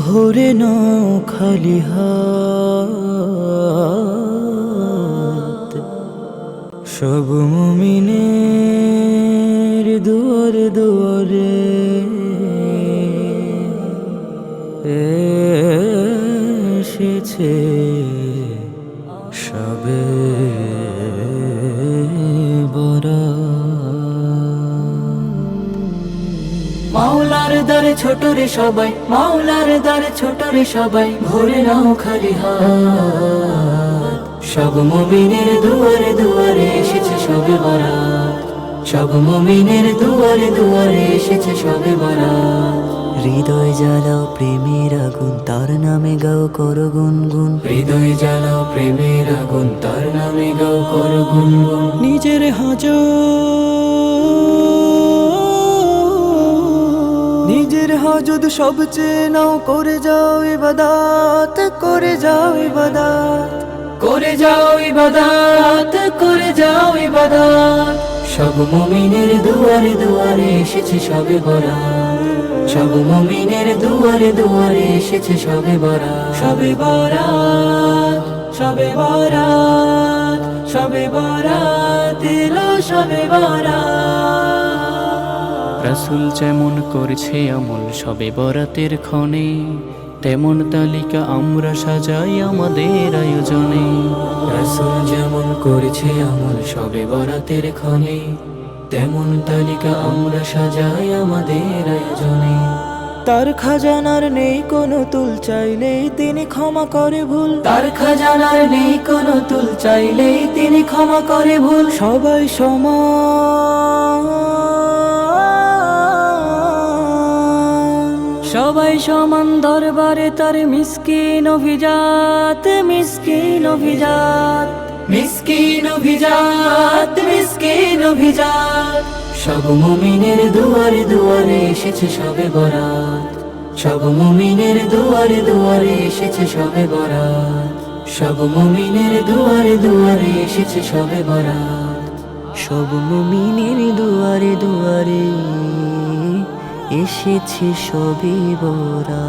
ভোরে ন খালি হাত। সব মুমিনের দুয়ারে দুয়ারে। এসেছে সবে মাওলার দারে ছোট রে সবাই মাওলার দারে ছোট রে সবাই ভরে নাও খালি হাত। সব মুমিনের দুয়ারে দুয়ারে এসেছে সবে বরাত। সব মুমিনের দুয়ারে দুয়ারে এসেছে সবে বরাত। হৃদয় জ্বালাও প্রেমের আগুন তার নামে গাও কর গুনগুন। হৃদয় জ্বালাও প্রেমের আগুন তার নামে গাও কর গুনগুন। নিজের হাজ নিজের হাজত সবচেয়ে নাও, করে যাও ইবাদাত করে যাও ইবাদাত করে যাও ইবাদাত করে যাও ইবাদাত সব মুমিনের দুয়ারে দুয়ারে এসেছে সবে বরাত। সব মমিনের দুয়ারে দুয়ারে এসেছে সবে বরাত। সবে বরা সবে বরা সবে বরা এলো সবে বরাত। রাসুল যেমন করছে আমল সবে বরাতের ক্ষণে, তেমন তালিকা আমরা সাজাই আমাদের আয়োজনে। রাসূল যেমন করছে আমল সবে বরাতের ক্ষণে, তেমন তালিকা আমরা সাজাই আমাদের আয়োজনে। তার খাজানার নেই কোনো তুল চাইলেই তিনি ক্ষমা করে ভুল। তার খাজানার নেই কোনো তুল চাইলেই তিনি ক্ষমা করে ভুল। সবাই সমান। সবাই সমান দরবারে তার মিসকিন অভিজাত মিসকিন অভিজাত মিসকিন অভিজাত মিসকিন অভিজাত। সব মুমিনের দুয়ারে দুয়ারে এসেছে সবে বরাত। সব মুমিনের দুয়ারে দুয়ারে এসেছে সবে বরাত। সব মুমিনের দুয়ারে দুয়ারে এসেছে সবে বরাত। সব মুমিনের দুয়ারে দুয়ারে এসেছে সবে বরা